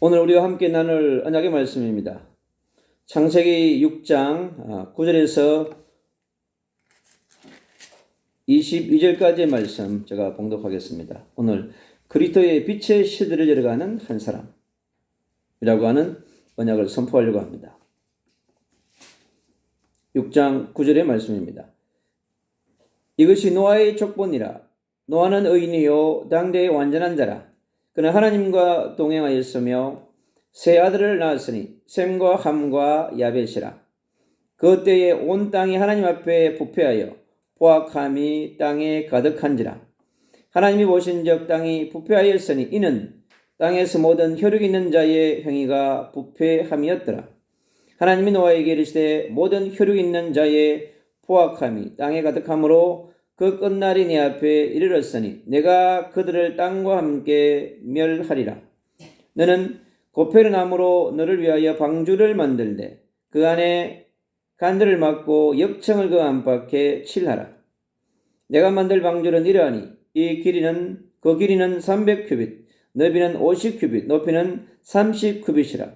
오늘 우리와 함께 나눌 언약의 말씀입니다. 창세기 6장 9절에서 22절까지의 말씀 제가 봉독하겠습니다. 오늘 그리스도의 빛의 시대를 열어가는 한 사람이라고 하는 언약을 선포하려고 합니다. 6장 9절의 말씀입니다. 이것이 노아의 족본이라 노아는 의인이요 당대의 완전한 자라 그는 하나님과 동행하였으며 세 아들을 낳았으니 셈과 함과 야벳이라. 그 때에 온 땅이 하나님 앞에 부패하여 포악함이 땅에 가득한지라. 하나님이 보신적 땅이 부패하였으니 이는 땅에서 모든 혈육 있는 자의 행위가 부패함이었더라. 하나님이 노아에게 이르시되 모든 혈육 있는 자의 포악함이 땅에 가득함으로 그 끝날이 네 앞에 이르렀으니 내가 그들을 땅과 함께 멸하리라. 너는 고페르 나무로 너를 위하여 방주를 만들되 그 안에 간들을 막고 역청을 그 안팎에 칠하라. 내가 만들 방주는 이러하니 이 길이는 그 길이는 300큐빗, 너비는 50큐빗, 높이는 30큐빗이라.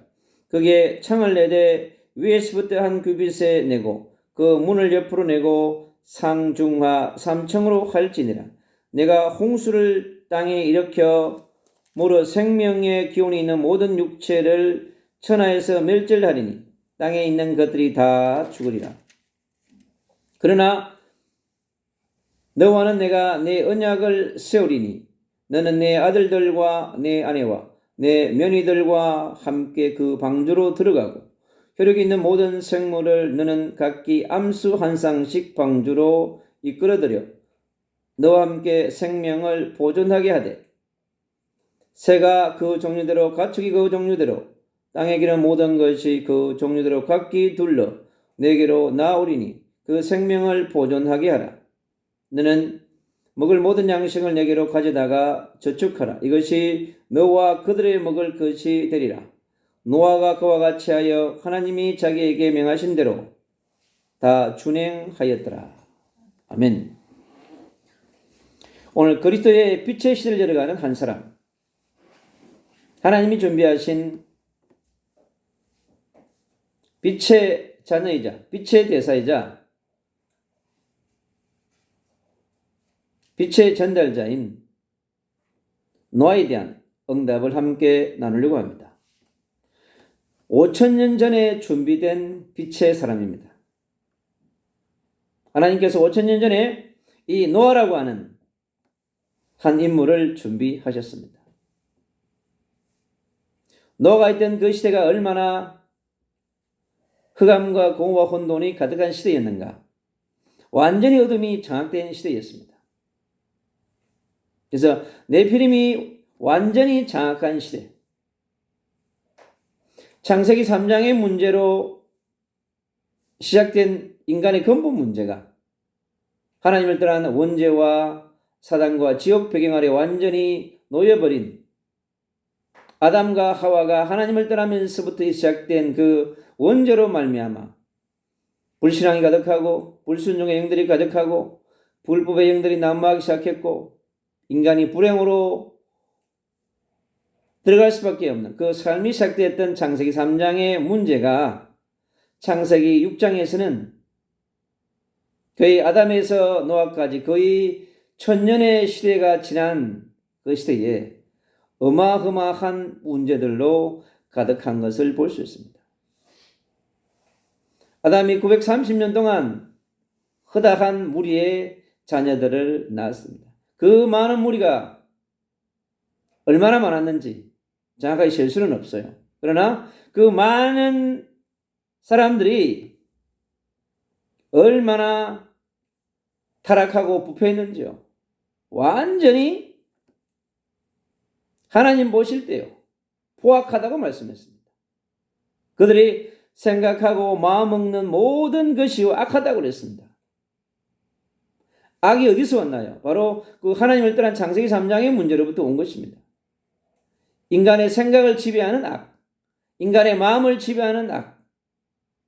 그게 창을 내되 위에서부터 한 큐빗에 내고 그 문을 옆으로 내고 상중하 삼청으로 할지니라. 내가 홍수를 땅에 일으켜 물어 생명의 기운이 있는 모든 육체를 천하에서 멸절하리니 땅에 있는 것들이 다 죽으리라. 그러나 너와는 내가 내 언약을 세우리니 너는 내 아들들과 내 아내와 내 며느리들과 함께 그 방주로 들어가고 혈육이 있는 모든 생물을 너는 각기 암수 한 쌍씩 방주로 이끌어들여 너와 함께 생명을 보존하게 하되 새가 그 종류대로 가축이 그 종류대로 땅에 기는 모든 것이 그 종류대로 각기 둘러 내게로 나오리니 그 생명을 보존하게 하라. 너는 먹을 모든 양식을 내게로 가져다가 저축하라. 이것이 너와 그들의 먹을 것이 되리라. 노아가 그와 같이 하여 하나님이 자기에게 명하신 대로 다 준행하였더라. 아멘. 오늘 그리스도의 빛의 시대를 열어가는 한 사람. 하나님이 준비하신 빛의 자녀이자 빛의 대사이자 빛의 전달자인 노아에 대한 응답을 함께 나누려고 합니다. 5천년 전에 준비된 빛의 사람입니다. 하나님께서 5천년 전에 이 노아라고 하는 한 인물을 준비하셨습니다. 노아가 있던 그 시대가 얼마나 흑암과 공허와 혼돈이 가득한 시대였는가. 완전히 어둠이 장악된 시대였습니다. 그래서 네피림이 완전히 장악한 시대. 창세기 3장의 문제로 시작된 인간의 근본 문제가 하나님을 떠난 원죄와 사단과 지옥 배경 아래 완전히 놓여버린 아담과 하와가 하나님을 떠나면서부터 시작된 그 원죄로 말미암아 불신앙이 가득하고 불순종의 영들이 가득하고 불법의 영들이 난무하기 시작했고 인간이 불행으로 들어갈 수밖에 없는 그 삶이 시작되었던 창세기 3장의 문제가 창세기 6장에서는 거의 아담에서 노아까지 거의 천년의 시대가 지난 그 시대에 어마어마한 문제들로 가득한 것을 볼 수 있습니다. 아담이 930년 동안 허다한 무리의 자녀들을 낳았습니다. 그 많은 무리가 얼마나 많았는지 정확하게 셀 수는 없어요. 그러나 그 많은 사람들이 얼마나 타락하고 부패했는지요. 완전히 하나님 보실 때요. 포악하다고 말씀했습니다. 그들이 생각하고 마음먹는 모든 것이 악하다고 그랬습니다. 악이 어디서 왔나요? 바로 그 하나님을 떠난 창세기 3장의 문제로부터 온 것입니다. 인간의 생각을 지배하는 악, 인간의 마음을 지배하는 악,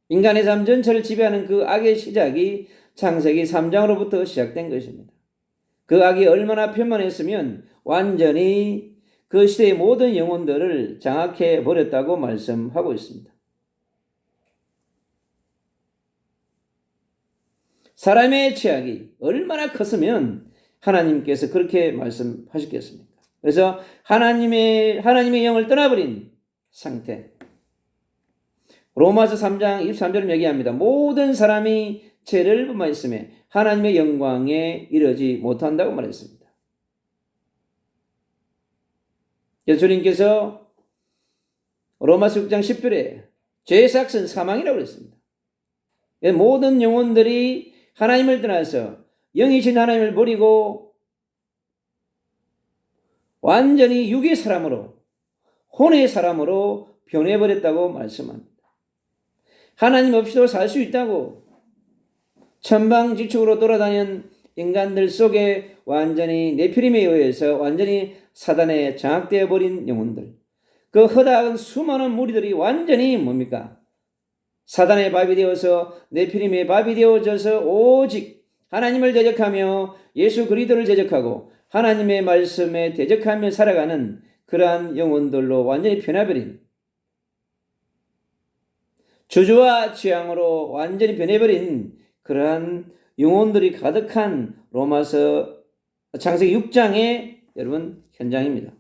인간의 삶 전체를 지배하는 그 악의 시작이 창세기 3장으로부터 시작된 것입니다. 그 악이 얼마나 편만했으면 완전히 그 시대의 모든 영혼들을 장악해 버렸다고 말씀하고 있습니다. 사람의 죄악이 얼마나 컸으면 하나님께서 그렇게 말씀하셨겠습니까? 그래서 하나님의 하나님의 영을 떠나버린 상태. 로마서 3장 23절을 얘기합니다. 모든 사람이 죄를 범하였음에 하나님의 영광에 이르지 못한다고 말했습니다. 예수님께서 로마서 6장 10절에 죄의 삭은 사망이라고 그랬습니다. 모든 영혼들이 하나님을 떠나서 영이신 하나님을 버리고 완전히 육의 사람으로 혼의 사람으로 변해버렸다고 말씀합니다. 하나님 없이도 살 수 있다고 천방지축으로 돌아다니는 인간들 속에 완전히 네피림에 의해서 완전히 사단에 장악되어 버린 영혼들 그 허다한 수많은 무리들이 완전히 뭡니까? 사단의 밥이 되어서 네피림의 밥이 되어져서 오직 하나님을 대적하며 예수 그리스도를 대적하고 하나님의 말씀에 대적하며 살아가는 그러한 영혼들로 완전히 변해버린 저주와 취향으로 완전히 변해버린 그러한 영혼들이 가득한 로마서 창세기 6장의 여러분 현장입니다.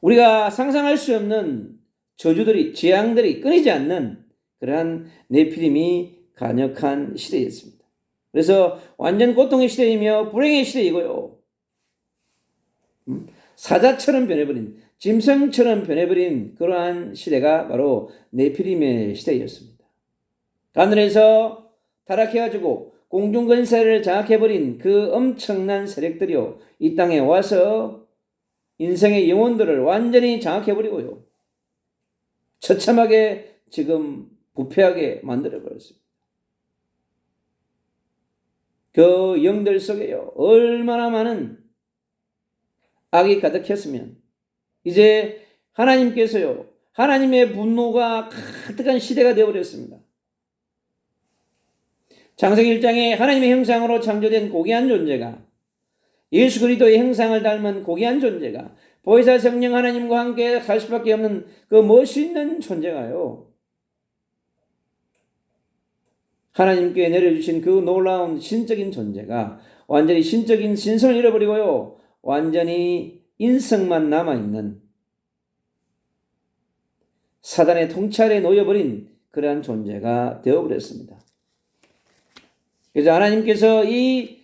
우리가 상상할 수 없는 저주들이 재앙들이 끊이지 않는 그러한 네피림이 간역한 시대였습니다. 그래서 완전 고통의 시대이며 불행의 시대이고요. 음, 사자처럼 변해버린 짐승처럼 변해버린 그러한 시대가 바로 네피림의 시대였습니다. 하늘에서 타락해가지고 공중건세를 장악해버린 그 엄청난 세력들이요 이 땅에 와서 인생의 영혼들을 완전히 장악해버리고요 처참하게 지금 부패하게 만들어버렸습니다. 그 영들 속에요 얼마나 많은 악이 가득했으면 이제 하나님께서요 하나님의 분노가 가득한 시대가 되어버렸습니다. 창세기 1장에 하나님의 형상으로 창조된 고귀한 존재가 예수 그리스도의 형상을 닮은 고귀한 존재가 보혜사 성령 하나님과 함께 갈 수밖에 없는 그 멋있는 존재가요. 하나님께 내려주신 그 놀라운 신적인 존재가 완전히 신적인 신성을 잃어버리고요. 완전히 인성만 남아있는 사단의 통찰에 놓여버린 그러한 존재가 되어버렸습니다. 그래서 하나님께서 이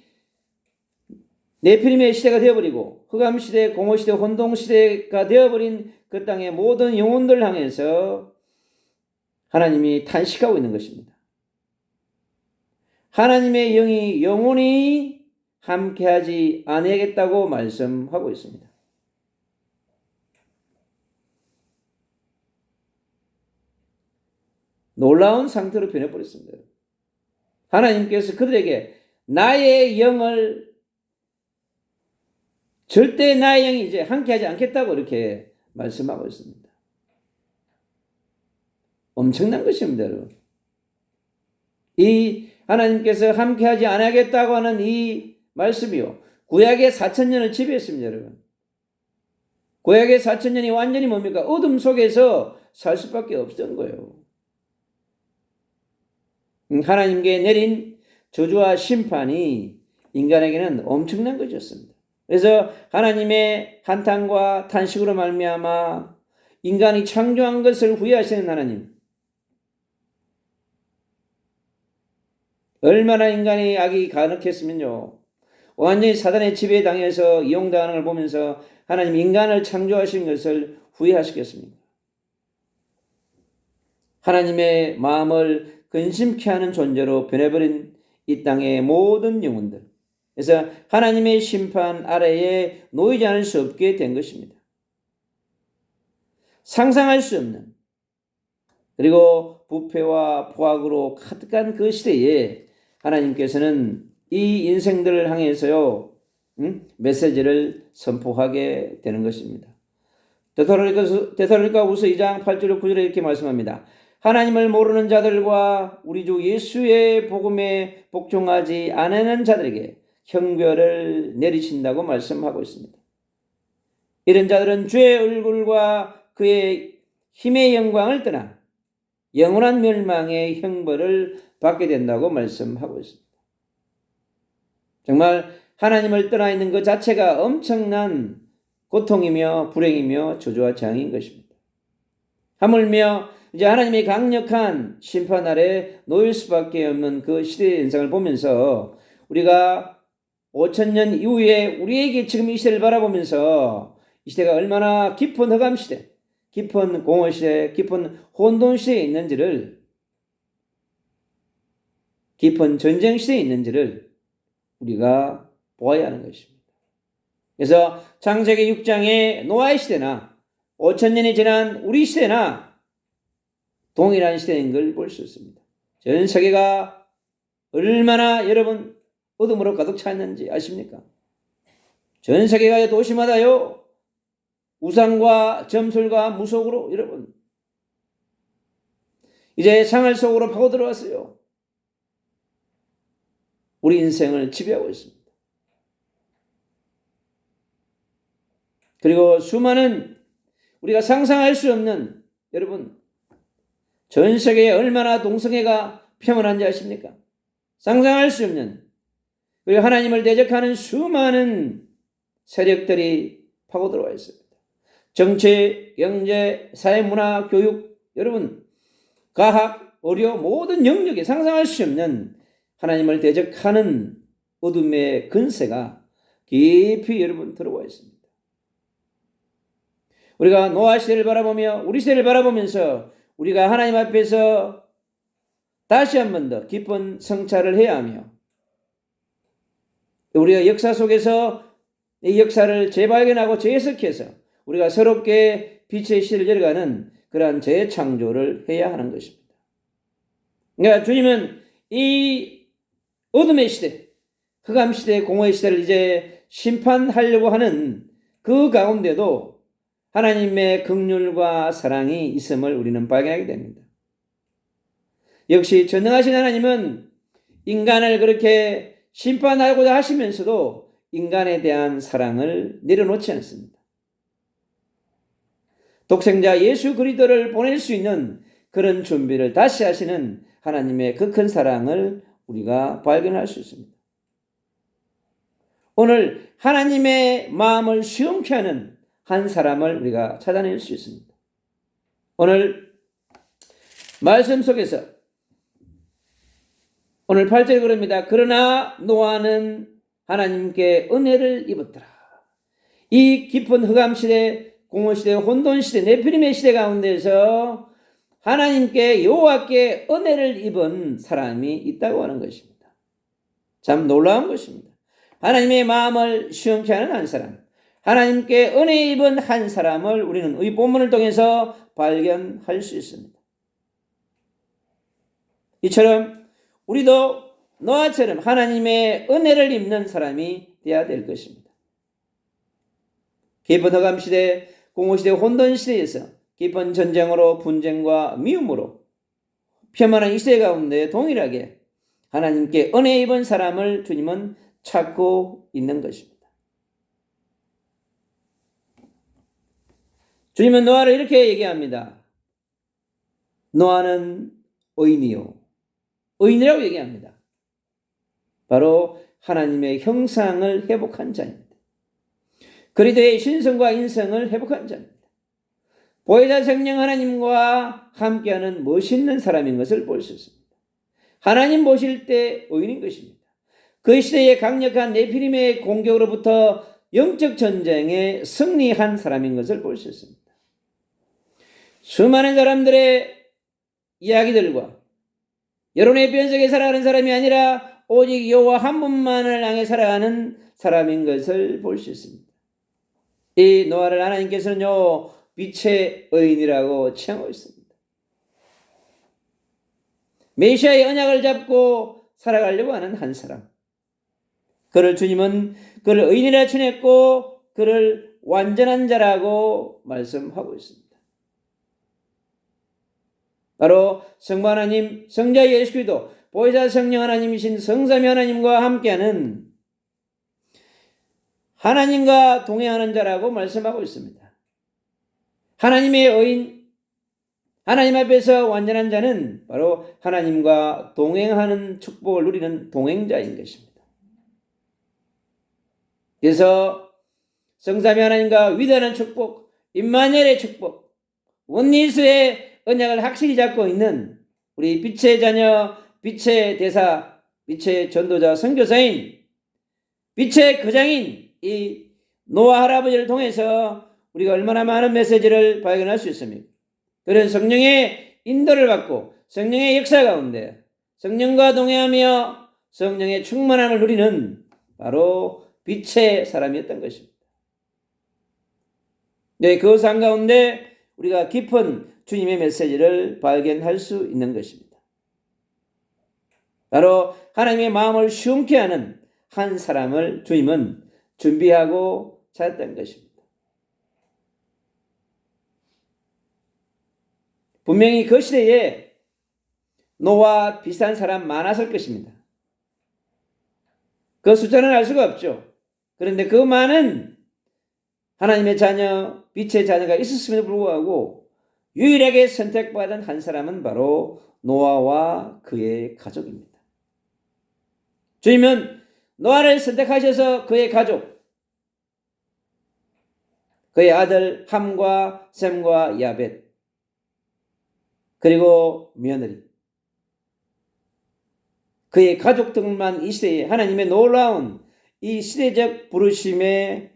네피림의 시대가 되어버리고 흑암 시대, 공허 시대, 혼동 시대가 되어버린 그 땅의 모든 영혼들 향해서 하나님이 탄식하고 있는 것입니다. 하나님의 영이 영원히 함께하지 아니하겠다고 말씀하고 있습니다. 놀라운 상태로 변해버렸습니다. 하나님께서 그들에게 나의 영을 절대 나의 영이 이제 함께하지 않겠다고 이렇게 말씀하고 있습니다. 엄청난 것입니다, 여러분. 이 하나님께서 함께하지 않겠다고 하는 이 말씀이요. 구약의 4천년을 지배했습니다, 여러분. 구약의 4천년이 완전히 뭡니까? 어둠 속에서 살 수밖에 없었던 거예요. 음, 하나님께 내린 저주와 심판이 인간에게는 엄청난 것이었습니다. 그래서 하나님의 한탄과 탄식으로 말미암아 인간이 창조한 것을 후회하시는 하나님. 얼마나 인간이 악이 가득했으면요. 완전히 사단의 지배에 당해서 이용당하는 걸 보면서 하나님 인간을 창조하신 것을 후회하시겠습니까? 하나님의 마음을 근심케 하는 존재로 변해버린 이 땅의 모든 영혼들. 그래서 하나님의 심판 아래에 놓이지 않을 수 없게 된 것입니다. 상상할 수 없는 그리고 부패와 포악으로 가득한 그 시대에 하나님께서는 이 인생들을 향해서요 음? 메시지를 선포하게 되는 것입니다. 데살로니가 우서 2장 8절 9절에 이렇게 말씀합니다. 하나님을 모르는 자들과 우리 주 예수의 복음에 복종하지 않는 자들에게 형별을 내리신다고 말씀하고 있습니다. 이런 자들은 주의 얼굴과 그의 힘의 영광을 떠나 영원한 멸망의 형벌을 받게 된다고 말씀하고 있습니다. 정말 하나님을 떠나 있는 것 자체가 엄청난 고통이며 불행이며 저주와 재앙인 것입니다. 하물며 이제 하나님의 강력한 심판 아래 놓일 수밖에 없는 그 시대의 현상을 보면서 우리가 5천년 이후에 우리에게 지금 이 시대를 바라보면서 이 시대가 얼마나 깊은 허감 시대, 깊은 공허 시대, 깊은 혼돈 시대에 있는지를 깊은 전쟁 시대에 있는지를 우리가 보아야 하는 것입니다. 그래서 창세기 6장의 노아의 시대나 5천 년이 지난 우리 시대나 동일한 시대인 걸 볼 수 있습니다. 전 세계가 얼마나 여러분 어둠으로 가득 차 있는지 아십니까? 전 세계가 도시마다요 우상과 점술과 무속으로 여러분 이제 상할 속으로 파고 들어왔어요. 우리 인생을 지배하고 있습니다. 그리고 수많은 우리가 상상할 수 없는 여러분 전 세계에 얼마나 동성애가 평온한지 아십니까? 상상할 수 없는 그리고 하나님을 대적하는 수많은 세력들이 파고 들어와 있습니다. 정치, 경제, 사회, 문화, 교육, 여러분, 과학, 의료 모든 영역에 상상할 수 없는 하나님을 대적하는 어둠의 근세가 깊이 여러분 들어와 있습니다. 우리가 노아 시대를 바라보며 우리 시대를 바라보면서 우리가 하나님 앞에서 다시 한 번 더 깊은 성찰을 해야 하며 우리가 역사 속에서 이 역사를 재발견하고 재해석해서 우리가 새롭게 빛의 시를 열어가는 그러한 재창조를 해야 하는 것입니다. 그러니까 주님은 이 어둠의 시대, 흑암 시대, 공허의 시대를 이제 심판하려고 하는 그 가운데도 하나님의 긍휼과 사랑이 있음을 우리는 발견하게 됩니다. 역시 전능하신 하나님은 인간을 그렇게 심판하고자 하시면서도 인간에 대한 사랑을 내려놓지 않습니다. 독생자 예수 그리스도를 보낼 수 있는 그런 준비를 다시 하시는 하나님의 그 큰 사랑을 우리가 발견할 수 있습니다. 오늘 하나님의 마음을 시험케 하는 한 사람을 우리가 찾아낼 수 있습니다. 오늘 말씀 속에서 오늘 8절 그럽니다. 그러나 노아는 하나님께 은혜를 입었더라. 이 깊은 흑암 시대, 공허 시대, 혼돈 시대, 네피림의 시대 가운데서 하나님께 여호와께 은혜를 입은 사람이 있다고 하는 것입니다. 참 놀라운 것입니다. 하나님의 마음을 시험케 하는 한 사람, 하나님께 은혜 입은 한 사람을 우리는 이 본문을 통해서 발견할 수 있습니다. 이처럼 우리도 노아처럼 하나님의 은혜를 입는 사람이 되어야 될 것입니다. 깊은 허감 시대, 공허 시대, 혼돈 시대에서 깊은 전쟁으로 분쟁과 미움으로 폄하는 이 시대 가운데 동일하게 하나님께 은혜 입은 사람을 주님은 찾고 있는 것입니다. 주님은 노아를 이렇게 얘기합니다. 노아는 의인이요. 의인이라고 얘기합니다. 바로 하나님의 형상을 회복한 자입니다. 그리스도의 신성과 인성을 회복한 자입니다. 보혜자 성령 하나님과 함께하는 멋있는 사람인 것을 볼 수 있습니다. 하나님 보실 때 의인인 것입니다. 그 시대의 강력한 네피림의 공격으로부터 영적 전쟁에 승리한 사람인 것을 볼 수 있습니다. 수많은 사람들의 이야기들과 여론의 변속에 살아가는 사람이 아니라 오직 여호와 한 분만을 향해 살아가는 사람인 것을 볼 수 있습니다. 이 노아를 하나님께서는요 빛의 의인이라고 칭하고 있습니다. 메시아의 언약을 잡고 살아가려고 하는 한 사람. 그를 주님은 그를 의인이라 칭했고 그를 완전한 자라고 말씀하고 있습니다. 바로 성부 하나님, 성자 예수 그리스도, 보혜자 성령 하나님이신 성삼위 하나님과 함께하는 하나님과 동행하는 자라고 말씀하고 있습니다. 하나님의 의인, 하나님 앞에서 완전한 자는 바로 하나님과 동행하는 축복을 누리는 동행자인 것입니다. 그래서 성삼위 하나님과 위대한 축복, 임마누엘의 축복, 원리스의 언약을 확실히 잡고 있는 우리 빛의 자녀, 빛의 대사, 빛의 전도자, 선교사인, 빛의 거장인 이 노아 할아버지를 통해서 우리가 얼마나 많은 메시지를 발견할 수 있습니까? 그런 성령의 인도를 받고 성령의 역사 가운데 성령과 동행하며 성령의 충만함을 누리는 바로 빛의 사람이었던 것입니다. 네, 그상 가운데 우리가 깊은 주님의 메시지를 발견할 수 있는 것입니다. 바로 하나님의 마음을 시원케 하는 한 사람을 주님은 준비하고 찾았던 것입니다. 분명히 그 시대에 노와 비슷한 사람 많았을 것입니다. 그 숫자는 알 수가 없죠. 그런데 그 많은 하나님의 자녀, 빛의 자녀가 있었음에도 불구하고 유일하게 선택받은 한 사람은 바로 노아와 그의 가족입니다. 주님은 노아를 선택하셔서 그의 가족, 그의 아들 함과 셈과 야벳, 그리고 며느리, 그의 가족들만 이 시대에 하나님의 놀라운 이 시대적 부르심에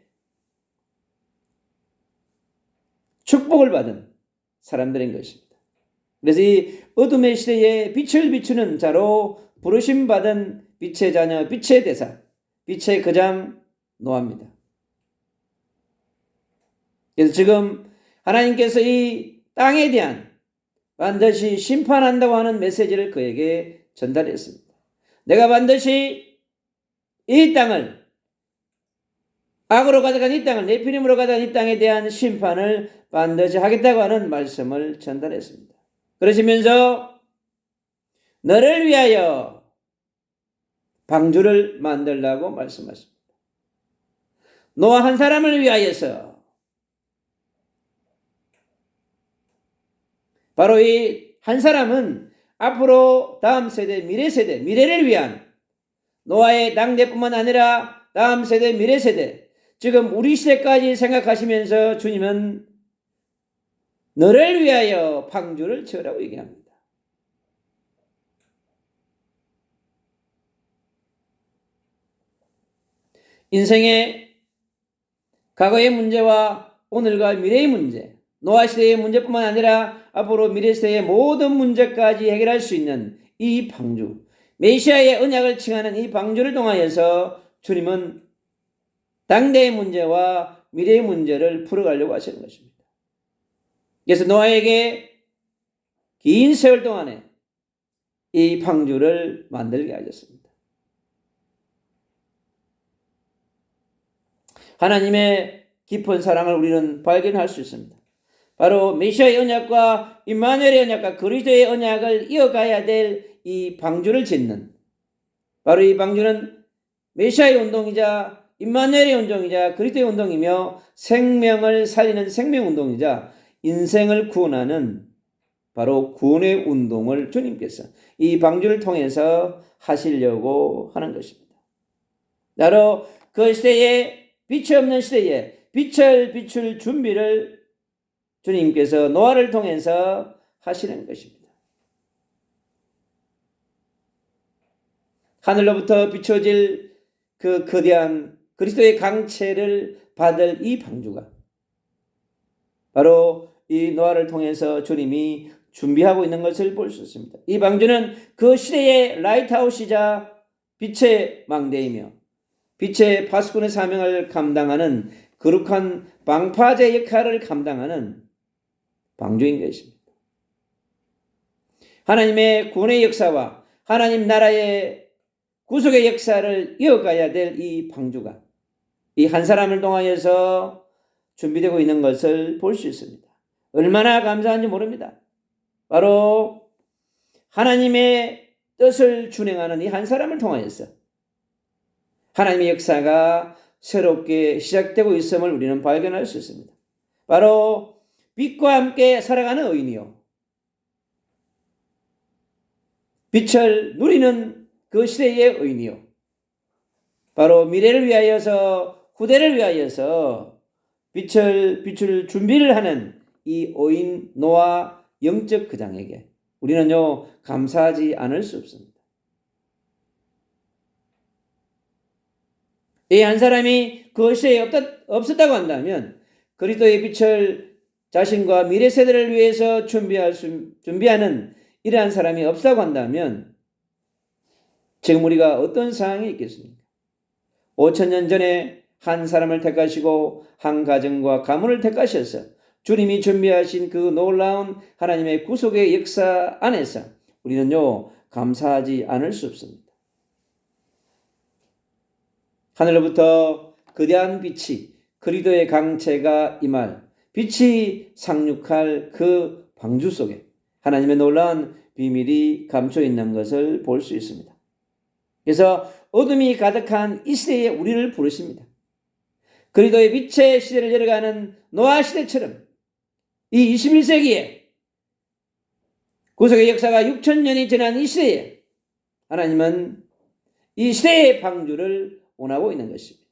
축복을 받은 사람들인 것입니다. 그래서 이 어둠의 시대에 빛을 비추는 자로 부르심 받은 빛의 자녀, 빛의 대사, 빛의 거장 노아입니다. 그래서 지금 하나님께서 이 땅에 대한 반드시 심판한다고 하는 메시지를 그에게 전달했습니다. 내가 반드시 이 땅을 악으로 가져간 이 땅을 내피림으로 가져간 이 땅에 대한 심판을 반드시 하겠다고 하는 말씀을 전달했습니다. 그러시면서 너를 위하여 방주를 만들라고 말씀하십니다. 노아 한 사람을 위하여서 바로 이 한 사람은 앞으로 다음 세대, 미래 세대, 미래를 위한 노아의 당대뿐만 아니라 다음 세대, 미래 세대, 지금 우리 시대까지 생각하시면서 주님은 너를 위하여 방주를 지으라고 얘기합니다. 인생의 과거의 문제와 오늘과 미래의 문제, 노아 시대의 문제뿐만 아니라 앞으로 미래 시대의 모든 문제까지 해결할 수 있는 이 방주, 메시아의 언약을 칭하는 이 방주를 통하여서 주님은 당대의 문제와 미래의 문제를 풀어가려고 하시는 것입니다. 그래서 노아에게 긴 세월 동안에 이 방주를 만들게 하셨습니다. 하나님의 깊은 사랑을 우리는 발견할 수 있습니다. 바로 메시아의 언약과 임마누엘의 언약과 그리스도의 언약을 이어가야 될 이 방주를 짓는 바로 이 방주는 메시아의 운동이자 임마누엘의 운동이자 그리스도의 운동이며 생명을 살리는 생명 운동이자 인생을 구원하는 바로 구원의 운동을 주님께서 이 방주를 통해서 하시려고 하는 것입니다. 바로 그 시대에 빛이 없는 시대에 빛을 비출 준비를 주님께서 노아를 통해서 하시는 것입니다. 하늘로부터 비춰질 그 거대한 그리스도의 강체를 받을 이 방주가 바로 이 노아를 통해서 주님이 준비하고 있는 것을 볼 수 있습니다. 이 방주는 그 시대의 라이트하우스이자 빛의 망대이며 빛의 파수꾼의 사명을 감당하는 거룩한 방파제 역할을 감당하는 방주인 것입니다. 하나님의 구원의 역사와 하나님 나라의 구속의 역사를 이어가야 될 이 방주가 이 한 사람을 통하여서 준비되고 있는 것을 볼 수 있습니다. 얼마나 감사한지 모릅니다. 바로 하나님의 뜻을 준행하는 이 한 사람을 통하여서 하나님의 역사가 새롭게 시작되고 있음을 우리는 발견할 수 있습니다. 바로 빛과 함께 살아가는 의인이요. 빛을 누리는 그 시대의 의인이요. 바로 미래를 위하여서 후대를 위하여서 빛을 빛을 준비를 하는 이 오인 노아 영적 그장에게 우리는요 감사하지 않을 수 없습니다. 이 한 사람이 그 없다, 없었다고 한다면 그리스도의 빛을 자신과 미래 세대를 위해서 준비할 수, 준비하는 이러한 사람이 없다고 한다면 지금 우리가 어떤 상황이 있겠습니까? 5천 년 전에 한 사람을 택하시고 한 가정과 가문을 택하셔서 주님이 준비하신 그 놀라운 하나님의 구속의 역사 안에서 우리는요 감사하지 않을 수 없습니다. 하늘로부터 거대한 빛이 그리도의 강체가 임할 빛이 상륙할 그 방주 속에 하나님의 놀라운 비밀이 감춰 있는 것을 볼 수 있습니다. 그래서 어둠이 가득한 이 시대에 우리를 부르십니다. 그리도의 빛의 시대를 열어가는 노아 시대처럼 이 21세기에 구속의 역사가 6천년이 지난 이 시대에 하나님은 이 시대의 방주를 원하고 있는 것입니다.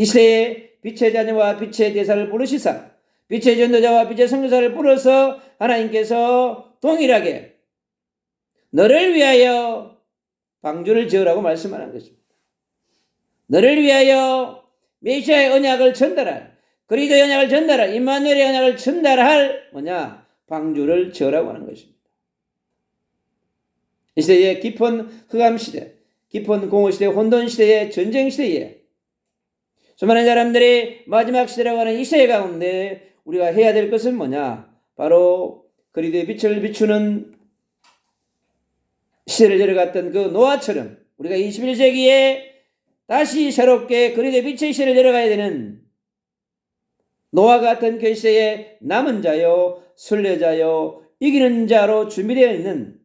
이 시대에 빛의 자녀와 빛의 대사를 부르시사 빛의 전도자와 빛의 선교사를 불러서 하나님께서 동일하게 너를 위하여 방주를 지으라고 말씀하는 것입니다. 너를 위하여 메시아의 언약을 전달할 그리스도의 언약을 전달할 임마누엘의 언약을 전달할 뭐냐 방주를 지으라고 하는 것입니다. 이 시대의 깊은 흑암 시대, 깊은 공허 시대, 혼돈 시대의 전쟁 시대에 수많은 사람들이 마지막 시대라고 하는 이 시대 가운데 우리가 해야 될 것은 뭐냐? 바로 그리스도의 빛을 비추는 시대를 열어갔던 그 노아처럼 우리가 21세기에 다시 새롭게 그리스도의 빛의 시대를 열어가야 되는 노아 같은 그 시대의 남은 자요, 순례자요, 이기는 자로 준비되어 있는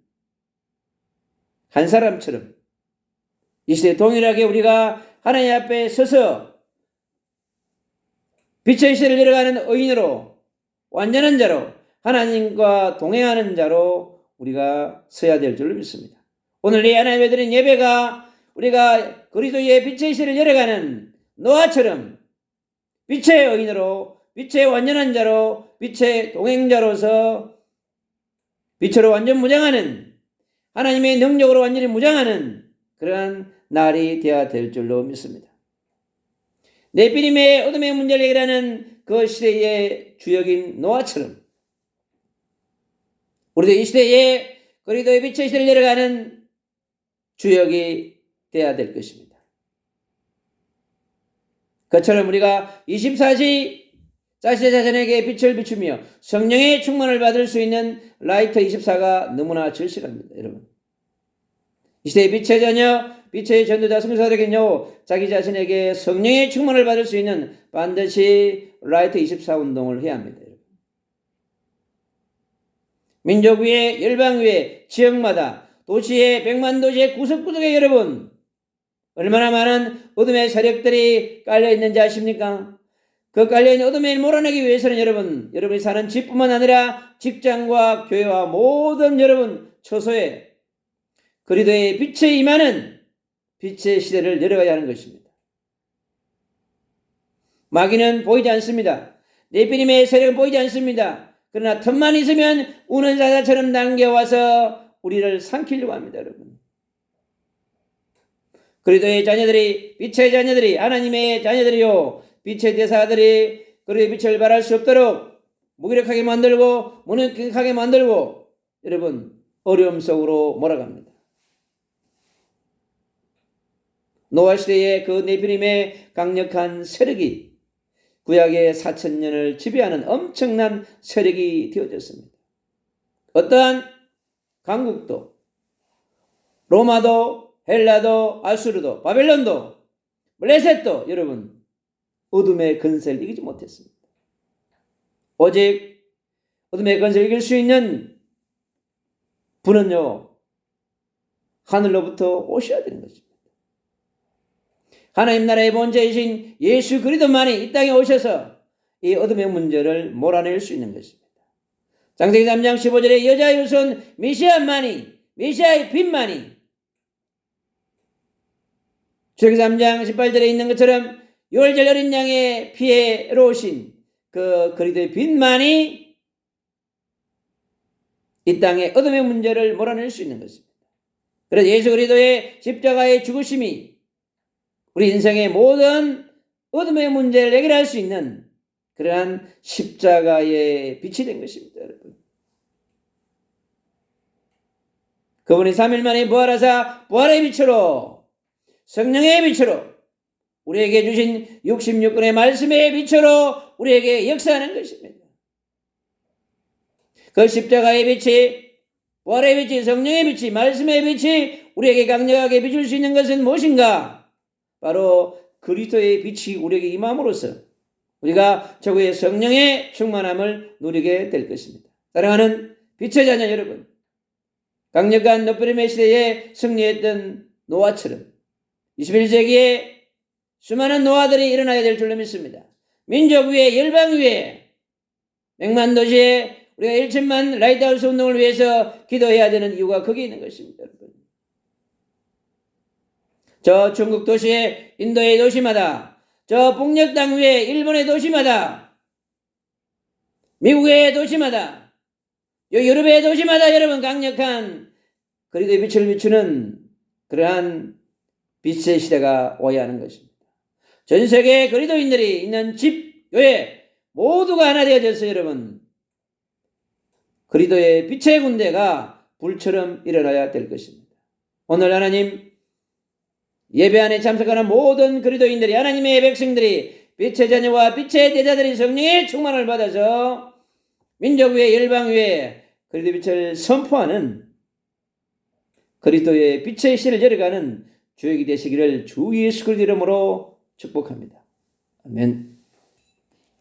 한 사람처럼 이 시대에 동일하게 우리가 하나님 앞에 서서 빛의 시대를 열어가는 의인으로 완전한 자로 하나님과 동행하는 자로 우리가 서야 될 줄로 믿습니다. 오늘 이 하나님의 드린 예배가 우리가 그리스도의 빛의 시대를 열어가는 노아처럼 빛의 의인으로 빛의 완전한 자로 빛의 동행자로서 빛으로 완전 무장하는 하나님의 능력으로 완전히 무장하는 그러한 날이 되어야 될 줄로 믿습니다. 네피림의 어둠의 문제를 해결하는 그 시대의 주역인 노아처럼 우리도 이 시대에 그리도의 빛의 시대를 내려가는 주역이 되어야 될 것입니다. 그처럼 우리가 24시 자신의 자신에게 빛을 비추며 성령의 충만을 받을 수 있는 라이터 24가 너무나 절실합니다, 여러분. 이 시대의 빛의 자녀, 빛의 전도자 성사들에게는요, 자기 자신에게 성령의 충만을 받을 수 있는 반드시 라이트 24 운동을 해야 합니다. 민족 위에, 열방 위에, 지역마다, 도시의, 백만 도시의 구석구석에 여러분, 얼마나 많은 어둠의 세력들이 깔려 있는지 아십니까? 그 깔려있는 어둠을 몰아내기 위해서는 여러분, 여러분이 사는 집뿐만 아니라 직장과 교회와 모든 여러분 처소에 그리도의 빛에 임하는 빛의 시대를 열어가야 하는 것입니다. 마귀는 보이지 않습니다. 네피림의 세력은 보이지 않습니다. 그러나 틈만 있으면 우는 사자처럼 남겨와서 우리를 삼키려고 합니다, 여러분. 그리도의 자녀들이, 빛의 자녀들이, 하나님의 자녀들이요, 빛의 대사들이 그리도의 빛을 발할 수 없도록 무기력하게 만들고, 무능하게 만들고, 여러분, 어려움 속으로 몰아갑니다. 노아 시대의 그 네피림의 강력한 세력이 구약의 4천 년을 지배하는 엄청난 세력이 되어졌습니다. 어떠한 강국도 로마도 헬라도 아수르도 바벨론도 블레셋도 여러분 어둠의 건세를 이기지 못했습니다. 오직 어둠의 건세를 이길 수 있는 분은요 하늘로부터 오셔야 되는 것입니다. 하나님 나라의 본체이신 예수 그리스도만이 이 땅에 오셔서 이 어둠의 문제를 몰아낼 수 있는 것입니다. 장세기 3장 15절에 여자의 후손 메시아만이 메시아의 빛만이 주기 3장 18절에 있는 것처럼 6월절 어린 양의 피해로 오신 그 그리스도의 빛만이 이 땅의 어둠의 문제를 몰아낼 수 있는 것입니다. 그래서 예수 그리스도의 십자가의 죽으심이 우리 인생의 모든 어둠의 문제를 해결할 수 있는 그러한 십자가의 빛이 된 것입니다, 여러분. 그분이 3일 만에 부활하사 부활의 빛으로 성령의 빛으로 우리에게 주신 66권의 말씀의 빛으로 우리에게 역사하는 것입니다. 그 십자가의 빛이 부활의 빛이 성령의 빛이 말씀의 빛이 우리에게 강력하게 비출 수 있는 것은 무엇인가? 바로 그리스도의 빛이 우리에게 임함으로써 우리가 저구의 성령의 충만함을 누리게 될 것입니다. 사랑하는 빛의 자녀 여러분, 강력한 노프림의 시대에 승리했던 노아처럼 21세기에 수많은 노아들이 일어나야 될 줄로 믿습니다. 민족 위에 열방 위에 백만 도시에 우리가 1천만 라이트하우스 운동을 위해서 기도해야 되는 이유가 거기에 있는 것입니다. 여러분. 저 중국 도시에 인도의 도시마다 저 북녘 위에 일본의 도시마다 미국의 도시마다 요 유럽의 도시마다 여러분 강력한 그리도의 빛을 비추는 그러한 빛의 시대가 와야 하는 것입니다. 전 세계 그리도인들이 있는 집, 교회 모두가 하나 되어져서 여러분 그리도의 빛의 군대가 불처럼 일어나야 될 것입니다. 오늘 하나님 예배 안에 참석하는 모든 그리도인들이 하나님의 백성들이 빛의 자녀와 빛의 대자들이 성령의 충만을 받아서 민족 위에 열방 위에 그리도 빛을 선포하는 그리스도의 빛의 시를 열어가는 주역이 되시기를 주 예수 그리스도 이름으로 축복합니다. 아멘.